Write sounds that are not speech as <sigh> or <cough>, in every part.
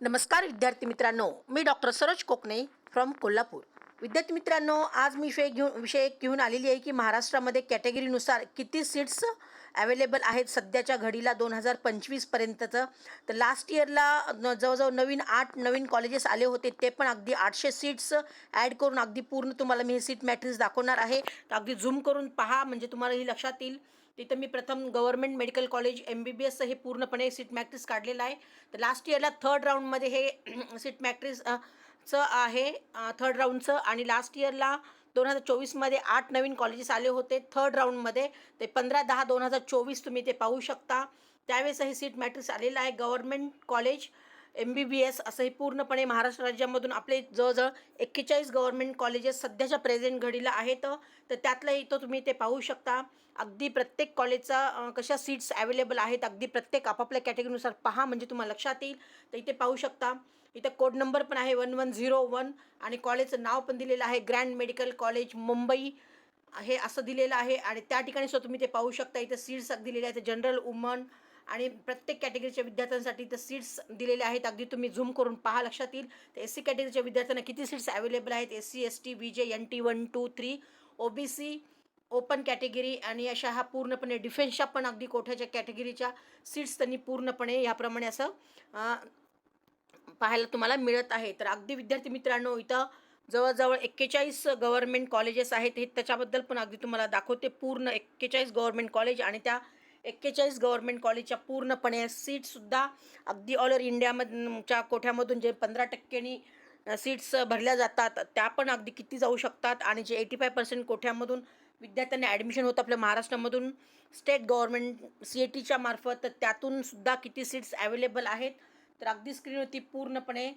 नमस्कार विद्यार्थी मित्रांनो मी डॉक्टर सरोज कोकणे फ्रॉम कोल्हापूर. विद्यार्थी मित्रांनो आज मी विषय घेऊन विषय एक घेऊन आलेली आहे की महाराष्ट्रामध्ये कॅटेगरीनुसार किती सीट्स अवेलेबल आहेत सध्याच्या घडीला दोन हजार पंचवीसपर्यंतचं तर लास्ट इयरला जवळजवळ नवीन आठ नवीन कॉलेजेस आले होते ते पण अगदी आठशे सीट्स ॲड करून अगदी पूर्ण तुम्हाला मी हे सीट मॅट्रिक्स दाखवणार आहे. तर अगदी झूम करून पहा म्हणजे तुम्हाला ही लक्षात येईल. तिथं मी प्रथम government medical college M B B एसचं हे पूर्णपणे सीट मॅट्रिस काढलेलं आहे. तर लास्ट इयरला थर्ड राऊंडमध्ये हे <clears throat> सीट मॅट्रिक्स चं आहे थर्ड राऊंडचं आणि लास्ट इयरला दोन हजार चोवीसमध्ये आठ नवीन कॉलेजेस आले होते. थर्ड राऊंडमध्ये ते पंधरा दहा दोन हजार चोवीस तुम्ही ते पाहू शकता. त्यावेळेस हे सीट मॅट्रिक्स आलेलं आहे. Government college M B B S असं हे पूर्णपणे महाराष्ट्र राज्यामधून आपले जवळजवळ एक्केचाळीस गव्हर्नमेंट कॉलेजेस सध्याच्या प्रेझेंट घडीला आहेत. तर त्यातलं इथं तुम्ही ते पाहू शकता. अगदी प्रत्येक कॉलेजचा कशा सीट्स अवेलेबल आहेत अगदी प्रत्येक आपापल्या कॅटेगरीनुसार पहा म्हणजे तुम्हाला लक्षात येईल. तर इथे पाहू शकता. इथं कोड नंबर पण आहे वन वन झिरो वन आणि कॉलेजचं नाव पण दिलेलं आहे. ग्रँड मेडिकल कॉलेज मुंबई हे असं दिलेलं आहे. आणि त्या ठिकाणी सुद्धा तुम्ही ते पाहू शकता. इथं सीट्स दिलेले आहेत. जनरल वुमन आणि प्रत्येक कॅटेगरीच्या विद्यार्थ्यांसाठी इथं सीट्स दिलेले आहेत. अगदी तुम्ही झूम करून पहा लक्षात येईल. तर एस सी कॅटेगरीच्या विद्यार्थ्यांना किती सीट्स अवेलेबल आहेत? S C S T B J N T one two three O B C open category आणि अशा हा पूर्णपणे डिफेन्सच्या पण अगदी कोठ्याच्या कॅटेगरीच्या सीट्स त्यांनी पूर्णपणे याप्रमाणे असं पाहायला तुम्हाला मिळत आहे. तर अगदी विद्यार्थी मित्रांनो इथं जवळजवळ एक्केचाळीस गव्हर्नमेंट कॉलेजेस आहेत. हे त्याच्याबद्दल पण अगदी तुम्हाला दाखवते. पूर्ण एक्केचाळीस गव्हर्नमेंट कॉलेज आणि त्या एक्केचाळीस गव्हर्मेंट कॉलेजच्या पूर्णपणे सीटसुद्धा अगदी ऑल ओव्हर इंडियामधच्या कोठ्यामधून जे पंधरा टक्क्यांनी सीट्स भरल्या जातात त्या पण अगदी किती जाऊ शकतात. आणि जे एटी फाय पर्सेंट कोठ्यामधून विद्यार्थ्यांना ॲडमिशन होतं आपल्या महाराष्ट्रामधून स्टेट गव्हर्नमेंट सी ए टीच्या मार्फत तर त्यातून सुद्धा किती सीट्स अवेलेबल आहेत. तर अगदी स्क्रीनवरती पूर्णपणे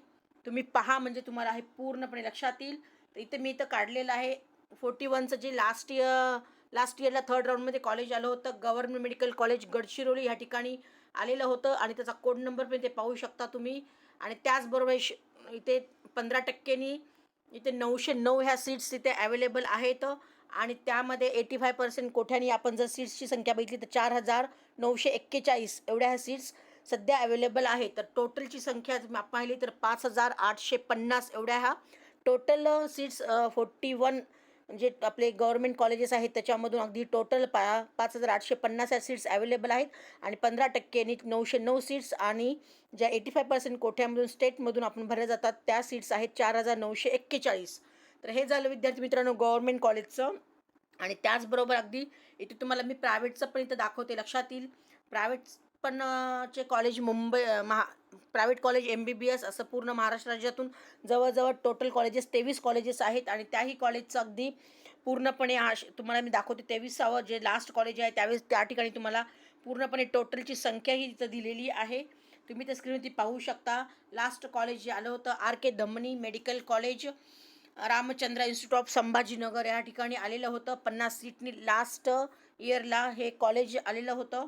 तुम्ही पहा म्हणजे तुम्हाला हे पूर्णपणे लक्षात येईल. तर इथं मी इथं काढलेलं आहे. फोर्टी वनचं जे लास्ट इयर लास्ट इयरला थर्ड राऊंडमध्ये कॉलेज आलं होतं. गव्हर्नमेंट मेडिकल कॉलेज गडचिरोली ह्या ठिकाणी आलेलं होतं आणि त्याचा कोड नंबर पण ते पाहू शकता तुम्ही. आणि त्याचबरोबर श इथे पंधरा टक्क्यांनी इथे नऊशे नऊ ह्या सीट्स इथे अवेलेबल आहेत. आणि त्यामध्ये एटी फाय पर्सेंट कोठ्यानी आपण जर सीट्सची संख्या बघितली तर चार हजार नऊशे एक्केचाळीस एवढ्या ह्या सीट्स सध्या अवेलेबल आहे तर टोटलची संख्या पाहिली तर पाच हजार आठशे पन्नास एवढ्या ह्या टोटल सीट्स फोर्टी वन जे आपले गव्हर्मेंट कॉलेजेस आहेत त्याच्यामधून अगदी टोटल पा पाच हजार आठशे पन्नास या सीट्स अवेलेबल आहेत. आणि पंधरा टक्क्यांनी नऊशे नऊ सीट्स आणि ज्या एटी फाय पर्सेंट कोठ्यामधून स्टेटमधून आपण भरल्या जातात त्या सीट्स आहेत चार हजार नऊशे एक्केचाळीस. तर हे झालं विद्यार्थी मित्रांनो गव्हर्मेंट कॉलेजचं आणि त्याचबरोबर अगदी इथे तुम्हाला मी प्रायव्हेटचं पण इथं दाखवते लक्षात येईल. प्रायव्हेट पण चे कॉलेज मुंबई महा private college M B B S असं पूर्ण महाराष्ट्र राज्यातून जवळजवळ टोटल कॉलेजेस तेवीस कॉलेजेस आहेत आणि त्याही कॉलेजचं अगदी पूर्णपणे हा तुम्हाला मी दाखवते तेवीसावं जे लास्ट कॉलेज आहे त्यावेळेस त्या ठिकाणी तुम्हाला पूर्णपणे टोटलची संख्याही तिथं दिलेली आहे. तुम्ही त्या स्क्रीनवरती पाहू शकता. लास्ट कॉलेज जे आलं होतं R K Dhamani medical college Ramchandra institute of Sambhajinagar या ठिकाणी आलेलं होतं. पन्नास सीटनी लास्ट इयरला हे कॉलेज आलेलं होतं.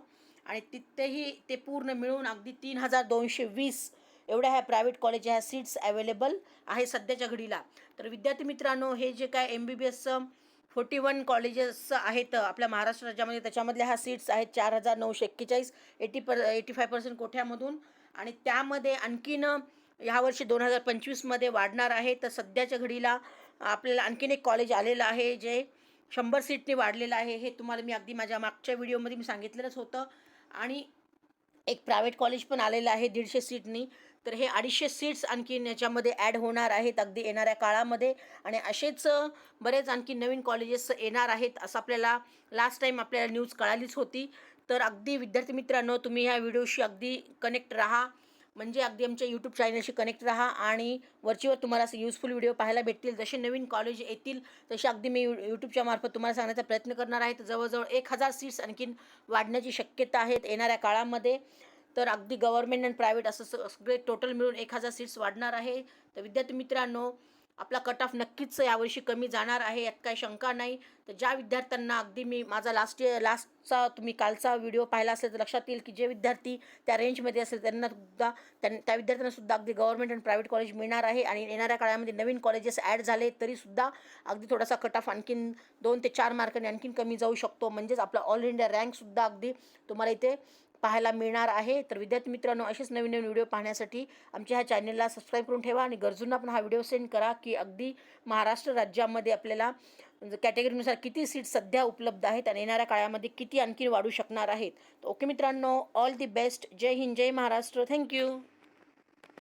आणि तिथेही ते पूर्ण मिळून अगदी तीन हजार दोनशे वीस एवढ्या ह्या प्रायव्हेट कॉलेज ह्या सीट्स अवेलेबल आहे सध्याच्या घडीला. तर विद्यार्थी मित्रांनो हे जे काय एम बी बी एसचं फोर्टी वन कॉलेजेस आहेत आपल्या महाराष्ट्र राज्यामध्ये त्याच्यामधल्या ह्या सीट्स आहेत चार हजार नऊशे एक्केचाळीस eighty per eighty five percent कोठ्यामधून. आणि त्यामध्ये आणखीन ह्यावर्षी दोन हजार पंचवीसमध्ये वाढणार आहे. तर सध्याच्या घडीला आपल्याला आणखीन एक कॉलेज आलेलं आहे जे शंभर सीटने वाढलेलं आहे. हे तुम्हाला मी अगदी माझ्या मागच्या व्हिडिओमध्ये मी सांगितलेलंच होतं. आणि एक प्रायव्हेट कॉलेज पण आलेलं आहे दीडशे सीटनी तर हे अडीचशे सीट्स आणखीन याच्यामध्ये ॲड होणार आहेत अगदी येणाऱ्या काळामध्ये. आणि असेच बरेच आणखी नवीन कॉलेजेस येणार आहेत असं आपल्याला लास्ट टाईम आपल्याला न्यूज कळालीच होती. तर अगदी विद्यार्थी मित्रांनो तुम्ही ह्या व्हिडिओशी अगदी कनेक्ट राहा. म्हणजे अगदी आमच्या यूट्यूब चॅनलशी कनेक्ट राहा आणि वरचीवर तुम्हाला असे युजफुल व्हिडिओ पाहायला भेटतील. जसे नवीन कॉलेज येतील तसे अगदी मी यू यूट्यूबच्या मार्फत तुम्हाला सांगण्याचा प्रयत्न करणार आहे. तर जवळजवळ एक हजार सीट्स आणखीन वाढण्याची शक्यता आहेत येणाऱ्या काळामध्ये. तर अगदी गव्हर्मेंट अँड प्रायव्हेट असं सगळे टोटल मिळून एक हजार सीट्स वाढणार आहे. तर विद्यार्थी मित्रांनो आपला कट ऑफ नक्कीच यावर्षी कमी जाणार आहे यात काही शंका नाही. तर ज्या विद्यार्थ्यांना अगदी मी माझा लास्ट इयर लास्टचा तुम्ही कालचा व्हिडिओ पाहिला असेल तर लक्षात येईल की जे विद्यार्थी त्या रेंजमध्ये असेल त्यांना सुद्धा त्यां त्या विद्यार्थ्यांना सुद्धा अगदी गव्हर्मेंट आणि प्रायव्हेट कॉलेज मिळणार आहे आणि येणाऱ्या काळामध्ये नवीन कॉलेजेस ॲड झाले तरीसुद्धा अगदी थोडासा कट ऑफ आणखीन दोन ते चार मार्कांनी आणखीन कमी जाऊ शकतो. म्हणजेच आपला ऑल इंडिया रँकसुद्धा अगदी तुम्हाला इथे पाहायला मिळणार आहे. तर विद्यार्थी मित्रांनो असेच नवीन नवीन व्हिडिओ पाहण्यासाठी आमच्या ह्या चॅनलला सबस्क्राईब करून ठेवा आणि गरजूंना पण हा व्हिडिओ सेंड करा की अगदी महाराष्ट्र राज्यामध्ये आपल्याला कॅटेगरीनुसार किती सीट सध्या उपलब्ध आहेत आणि येणाऱ्या काळामध्ये किती आणखी वाढू शकणार आहेत. तर ओके मित्रांनो ऑल दी बेस्ट. जय हिंद जय महाराष्ट्र. Thank you.